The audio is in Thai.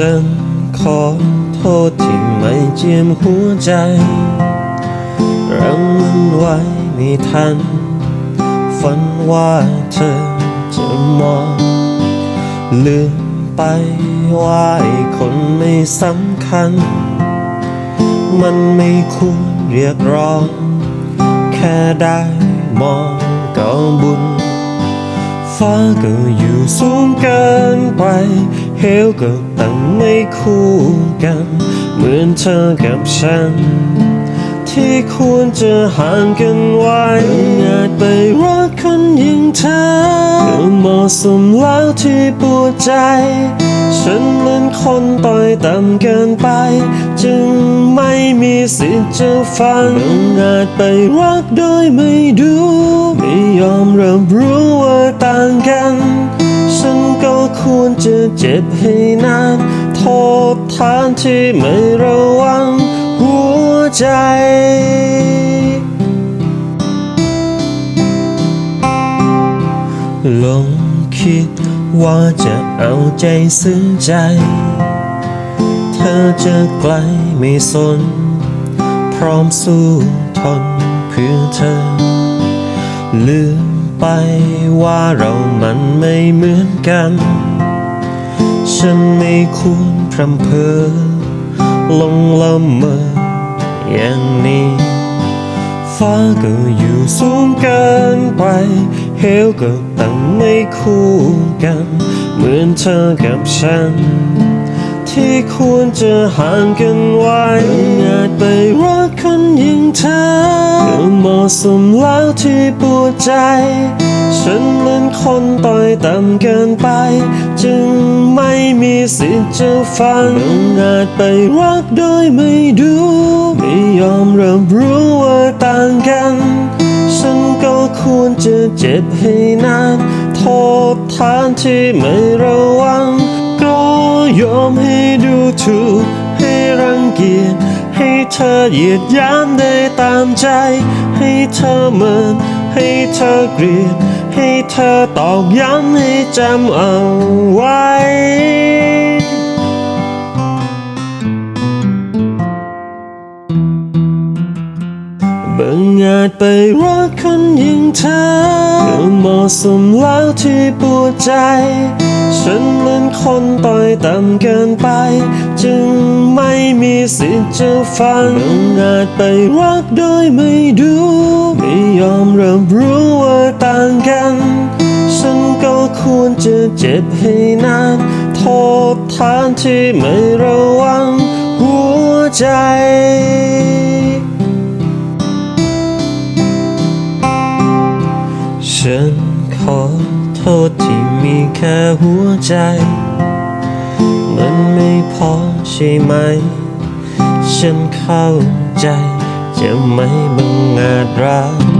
ฉันขอโทษที่ไม่เจียมหัวใจรังมันไว้ไม่ทัน ฝันว่าเธอจะมองลืมไปว่าไอ้คนไม่สำคัญ มันไม่ควรเรียกร้อง แค่ได้มองก็บุญ ฟ้าก็อยู่สูงเกินไป เหวก็ตั้งไม่คู่กัน เหมือนเธอกับฉัน ที่ควรจะห่างกันไว้อาจไปรักคนอย่างเธอก็เหมาะสมแล้วที่ปวดใจ ฉันเหมือนคนต่อยต่ำเกินไป จึงไม่มีสิทธิ์จะฟังอาจไปรักโดยไม่ดู ไม่ยอมรับรู้ว่า ควรจะเจ็บให้นานโทษทานที่ไม่ระวังหัวใจลองคิดว่าจะเอาใจซึ้งใจ เธอจะไกลไม่สน พร้อมสู้ทนเพื่อเธอ ลืมไปว่าเรามันไม่เหมือนกัน ฉันไม่ควรพรำเพอลงละเมออย่างนี้ฟ้าก็อยู่สูงเกินไปเหวก็ตั้งไม่คู่กัน เหมือนเธอกับฉัน ที่ควรจะห่างกันไว้อาจไปรักคนอย่างเธอก็เหมาะสมแล้วที่ปวดใจ ฉันเหมือนคนต่อยต่ำเกินไป จึงไม่มีสิทธิ์จะฟังอาจไปรักโดยไม่ดู ไม่ยอมรับรู้ว่าต่างกัน ฉันก็ควรจะเจ็บให้นาน โทษทานที่ไม่ระวัง เธอเหยียดยามได้ตามใจ ให้เธอเหมือนให้เธอเกลียดให้เธอตอกย้ำให้จำเอาไว้ บางอาจไปรักคนอย่างเธอก็เหมาะสมแล้วที่ปวดใจ ฉันเหมือนคนต่อยต่ำเกินไป จึงไม่มีสิทธิ์จะฟังบางอาจไปรักโดยไม่ดู ไม่ยอมรับรู้ว่าต่างกัน ฉันก็ควรจะเจ็บให้นานโทษทานที่ไม่ระวังหัวใจ ฉันขอโทษที่มีแค่หัวใจ มันไม่พอใช่ไหม ฉันเข้าใจจะไม่บังอาจรัก